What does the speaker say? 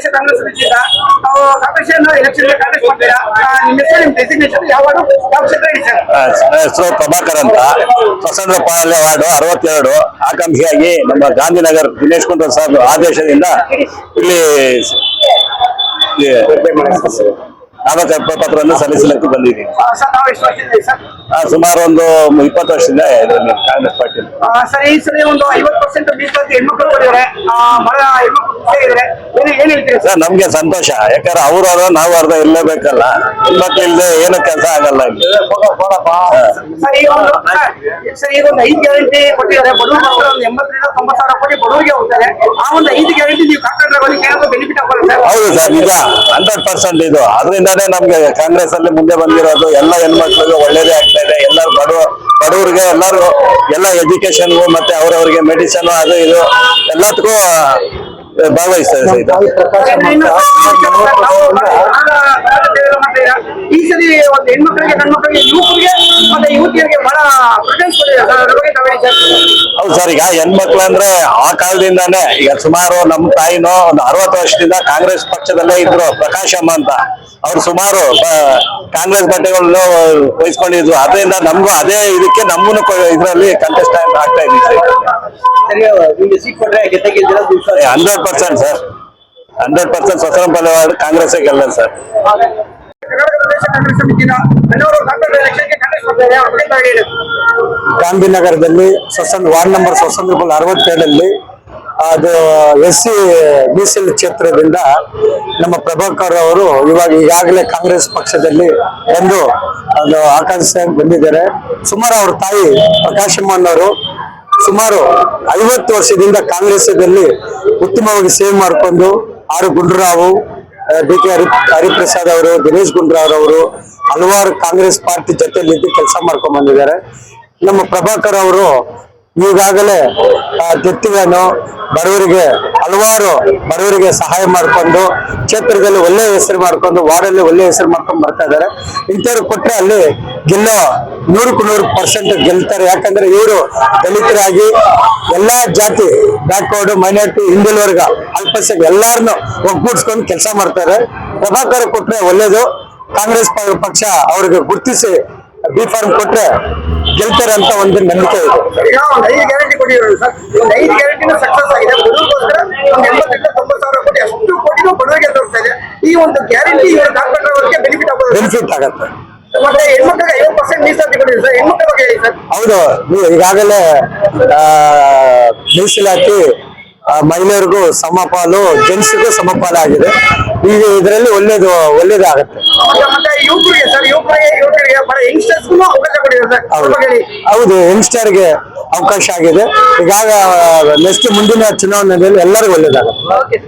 ಪ್ರದೇಶ ಕಾಂಗ್ರೆಸ್ ವತಿಯಿಂದ ನಾವು corporation election Congress ಮಾಡ್ತೀರಾ ನಿಮ್ಮ ಹೆಸರು ನಿಮ್ಮ ಡೆಸಿಗ್ನೇಷನ್ ಯಾವ ಯಾವ ಕ್ಷೇತ್ರ ಹೇಳಿ ಸರ್? ಹೆಸರು ಪ್ರಭಾಕರ್ ಅಂತ. ಪ್ರಸನ್ನ ಪಾಲನೆ ವಾರ್ಡ್ ಅರವತ್ತೆರಡು. ಆಕಾಂಕ್ಷಿಯಾಗಿ ನಮ್ಮ ಗಾಂಧಿನಗರ್ ದಿನೇಶ್ ಕುಂದ್ರ ಸಾಹ್ ಆದೇಶದಿಂದ ಇಲ್ಲಿ ನಾಮಕರ್ಪ ಪತ್ರವನ್ನು ಸಲ್ಲಿಸಲಿಕ್ಕೆ ಬಂದಿದ್ದೀನಿ ಸರ್ ಸರ್? ಸುಮಾರು ಒಂದು ಇಪ್ಪತ್ತು ವರ್ಷದಿಂದ ಕಾಂಗ್ರೆಸ್ ಪಾರ್ಟಿ ಸರ್ ಈ ಸರಿ ಒಂದು ಐವತ್ತು ಪರ್ಸೆಂಟ್ ಮೀಸಲಾತಿ ಹೆಣ್ಮಕ್ಳು ಸರ್? ನಮ್ಗೆ ಸಂತೋಷ. ಯಾಕಂದ್ರೆ ಅವ್ರು ಅರ್ಧ ನಾವು ಅರ್ಧ ಇರ್ಲೇಬೇಕಲ್ಲ ಹೆಣ್ಮಕ್ಳು ಇಲ್ಲದೆ ಏನು ಕೆಲಸ ಆಗಲ್ಲ ಹೌದು ಸರ್ ನಿಜ. ಹಂಡ್ರೆಡ್ ಪರ್ಸೆಂಟ್ ಇದು. ಅದರಿಂದಾನೇ ನಮ್ಗೆ ಕಾಂಗ್ರೆಸ್ ಅಲ್ಲಿ ಮುಂದೆ ಬಂದಿರೋದು ಎಲ್ಲ ಹೆಣ್ಮಕ್ಳಿಗೆ ಒಳ್ಳೇದೇ ಆಗ್ತಾ ಇದೆ. ಎಲ್ಲರೂ ಬಡವ ಬಡವರಿಗೆ ಎಲ್ಲರೂ ಎಲ್ಲ ಎಜುಕೇಶನ್ಗೂ ಮತ್ತೆ ಅವ್ರವ್ರಿಗೆ ಮೆಡಿಸನ್ ಅದು ಇದು ಎಲ್ಲದಕ್ಕೂ ಈ ಸರಿ ಒಂದು ಹೆಣ್ಮಕ್ಳಿಗೆ ಗಂಡ್ಮಕ್ಳಿಗೆ ಯುವಕರಿಗೆ ಮತ್ತೆ ಯುವತಿಯರಿಗೆ ಬಹಳ ಹೌದು ಸರ್ ಈಗ ಹೆಣ್ಮಕ್ಳು ಅಂದ್ರೆ ಆ ಕಾಲದಿಂದಾನೇ ಈಗ ಸುಮಾರು ನಮ್ಮ ತಾಯಿನೋ ಒಂದು ಅರವತ್ತು ವರ್ಷದಿಂದ ಕಾಂಗ್ರೆಸ್ ಪಕ್ಷದಲ್ಲೇ ಇದ್ರು ಪ್ರಕಾಶಮ್ಮ ಅಂತ. ಅವ್ರು ಸುಮಾರು ಬ- ಕಾಂಗ್ರೆಸ್ ಬಟ್ಟೆಗಳು ವಹಿಸ್ಕೊಂಡಿದ್ರು. ಅದರಿಂದ ನಮಗೂ ಅದೇ ಇದಕ್ಕೆ ನಮ್ಮನ್ನು ಇದರಲ್ಲಿ ಕಂಟೆಸ್ಟ್ ಆಗ್ತಾ ಇದ್ದೀವಿ hundred percent sir hundred percent ಸ್ವತಂತ್ರ ಕಾಂಗ್ರೆಸ್ ಗೆಲ್ಲ ಸರ್ ಗಾಂಧಿನಗರದಲ್ಲಿ ಸ್ವತಂತ್ರ ವಾರ್ಡ್ ನಂಬರ್ ಸ್ವಸಂದ್ರ ಅರವತ್ತೇಳಲ್ಲಿ ಅದು ಎಸ್ ಸಿ ಮೀಸಲು ಕ್ಷೇತ್ರದಿಂದ ನಮ್ಮ ಪ್ರಭಾಕರ್ ಅವರು ಇವಾಗ ಈಗಾಗಲೇ ಕಾಂಗ್ರೆಸ್ ಪಕ್ಷದಲ್ಲಿ ಬಂದು ಅದು ಆಕಾಂಕ್ಷೆ ಬಂದಿದ್ದಾರೆ. ಸುಮಾರು ಅವ್ರ ತಾಯಿ ಪ್ರಕಾಶಮ್ಮನವರು ಸುಮಾರು ಐವತ್ತು ವರ್ಷದಿಂದ ಕಾಂಗ್ರೆಸ್ದಲ್ಲಿ ಉತ್ತಮವಾಗಿ ಸೇವೆ ಮಾಡಿಕೊಂಡು ಆರು ಗುಂಡ್ರಾವು ಡಿ ಕೆ ಹರಿ, ಹರಿಪ್ರಸಾದ್ ಅವರು, ದಿನೇಶ್ ಗುಂಡ್ರಾವ್ ಅವರು ಹಲವಾರು ಕಾಂಗ್ರೆಸ್ ಪಾರ್ಟಿ ಜೊತೆಯಲ್ಲಿ ಕೆಲಸ ಮಾಡ್ಕೊಂಡ್ ಬಂದಿದ್ದಾರೆ. ನಮ್ಮ ಪ್ರಭಾಕರ್ ಅವರು ಈಗಾಗಲೇ ತೆತ್ತಿವೇನು ಬಡವರಿಗೆ, ಹಲವಾರು ಬಡವರಿಗೆ ಸಹಾಯ ಮಾಡಿಕೊಂಡು, ಕ್ಷೇತ್ರದಲ್ಲಿ ಒಳ್ಳೆ ಹೆಸರು ಮಾಡ್ಕೊಂಡು ವಾರ್ಡಲ್ಲಿ ಒಳ್ಳೆ ಹೆಸರು ಮಾಡ್ಕೊಂಡು ಬರ್ತಾ ಇದ್ದಾರೆ. ಇಂಥವ್ರು ಕೊಟ್ಟರೆ ಅಲ್ಲಿ ಗೆಲ್ಲೋ ನೂರಕ್ಕೂ ನೂರು ಪರ್ಸೆಂಟ್ ಗೆಲ್ತಾರೆ. ಯಾಕಂದ್ರೆ ಇವರು ದಲಿತರಾಗಿ ಎಲ್ಲಾ ಜಾತಿ, ಬ್ಯಾಕ್ವರ್ಡ್, ಮೈನಾರಿಟಿ ಹಿಂದಿನ ವರ್ಗ, ಅಲ್ಪಸಂಖ್ಯಾತ ಎಲ್ಲಾರನ್ನು ಒಗ್ಗೂಡಿಸ್ಕೊಂಡು ಕೆಲಸ ಮಾಡ್ತಾರೆ ಪ್ರಭಾಕರ್ ಕೊಟ್ಟರೆ ಒಳ್ಳೇದು. ಕಾಂಗ್ರೆಸ್ ಪಕ್ಷ ಅವ್ರಿಗೆ ಗುರ್ತಿಸಿ ಬಿ ಫಾರ್ಮ್ ಕೊಟ್ರೆ ಗೆಲ್ತಾರೆ ಅಂತ ಒಂದು ನಂಬಿಕೆ ಇದೆ. ಈ ಒಂದು ಗ್ಯಾರಂಟಿ ಬೆನಿಫಿಟ್ ಆಗತ್ತೆ. ಹೌದು ನೀವು ಈಗಾಗಲೇ ಮೀಸಲಾತಿ ಮಹಿಳೆಯರಿಗೂ ಸಮಪಾಲು ಜೆಂಟ್ಸ್ಗೂ ಸಮಪಾಲು ಆಗಿದೆ ಈಗ ಇದರಲ್ಲಿ ಒಳ್ಳೇದು ಒಳ್ಳೇದಾಗತ್ತೆ. ಹೌದು ಯಂಗ್ಸ್ಟರ್ಗೆ ಅವಕಾಶ ಆಗಿದೆ. ಈಗಾಗ ನೆಕ್ಸ್ಟ್ ಮುಂದಿನ ಚುನಾವಣೆಯಲ್ಲಿ ಎಲ್ಲರಿಗೂ ಒಳ್ಳೇದಾಗುತ್ತೆ.